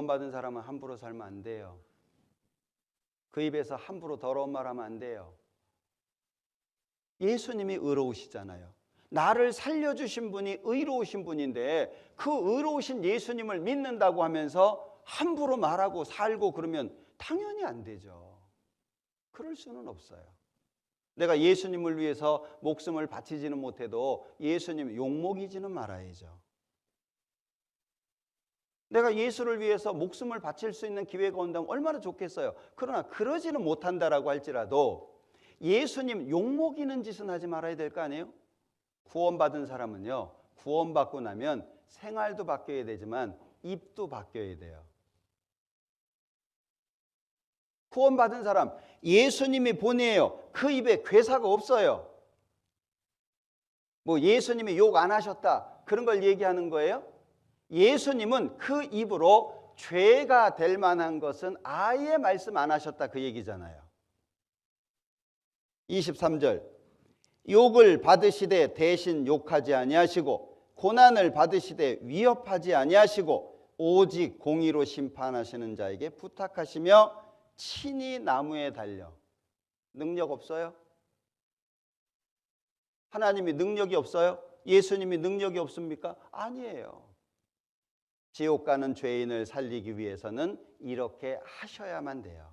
구원받은 사람은 함부로 살면 안 돼요. 그 입에서 함부로 더러운 말 하면 안 돼요. 예수님이 의로우시잖아요. 나를 살려주신 분이 의로우신 분인데 그 의로우신 예수님을 믿는다고 하면서 함부로 말하고 살고 그러면 당연히 안 되죠. 그럴 수는 없어요. 내가 예수님을 위해서 목숨을 바치지는 못해도 예수님 욕먹이지는 말아야죠. 내가 예수를 위해서 목숨을 바칠 수 있는 기회가 온다면 얼마나 좋겠어요. 그러나 그러지는 못한다라고 할지라도 예수님 욕먹이는 짓은 하지 말아야 될 거 아니에요? 구원받은 사람은요, 구원받고 나면 생활도 바뀌어야 되지만 입도 바뀌어야 돼요. 구원받은 사람, 예수님이 본이에요. 그 입에 괴사가 없어요. 뭐 예수님이 욕 안 하셨다. 그런 걸 얘기하는 거예요? 예수님은 그 입으로 죄가 될 만한 것은 아예 말씀 안 하셨다. 그 얘기잖아요. 23절. 욕을 받으시되 대신 욕하지 아니하시고 고난을 받으시되 위협하지 아니하시고 오직 공의로 심판하시는 자에게 부탁하시며 친히 나무에 달려 능력 없어요? 하나님이 능력이 없어요? 예수님이 능력이 없습니까? 아니에요. 지옥 가는 죄인을 살리기 위해서는 이렇게 하셔야만 돼요.